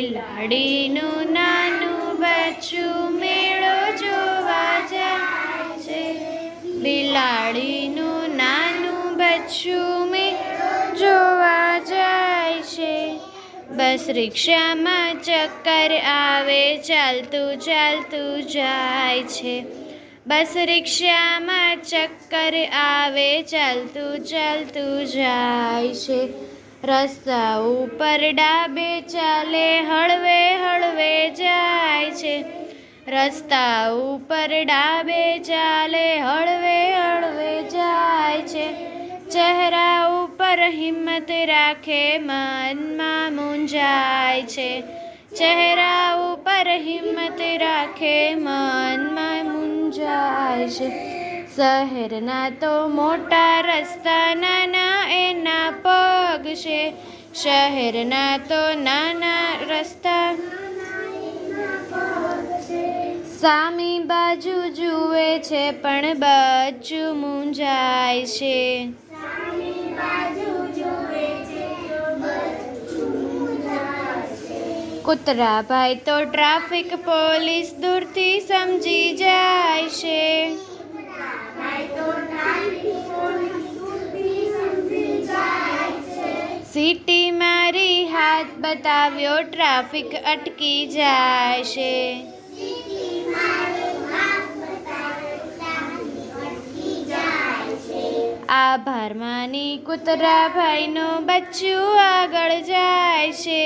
બિલાડીનું નાનું બચ્ચું મેળો જોવા જાય છે. બિલાડીનું નાનું બચ્ચું મેળો જોવા જાય છે. બસ રિક્ષામાં ચક્કર આવે, ચાલતું ચાલતું જાય છે. બસ રિક્ષામાં ચક્કર આવે, ચાલતું ચાલતું જાય છે. રસ્તા ઉપર ડાબે ચાલે, હળવે હળવે જાય છે. રસ્તા ઉપર ડાબે ચાલે, હળવે હળવે જાય છે. ચહેરા ઉપર હિંમત રાખે, મનમાં મૂંઝાય છે. ચહેરા ઉપર હિંમત રાખે, મનમાં મૂંઝાય છે. શહેરના તો મોટા રસ્તા નાના પગ છે શહેરના તો નાના રસ્તા. સામી બાજુ જુએ છે પણ બચ્ચું મૂંઝાય છે. કૂતરા ભાઈ તો ટ્રાફિક પોલીસ દૂરથી સમજી જાય છે સીટી મારી હાથ બતાવ્યો, ટ્રાફિક અટકી જાય છે આભાર માની કૂતરા ભાઈનો બચ્ચું આગળ જાય છે.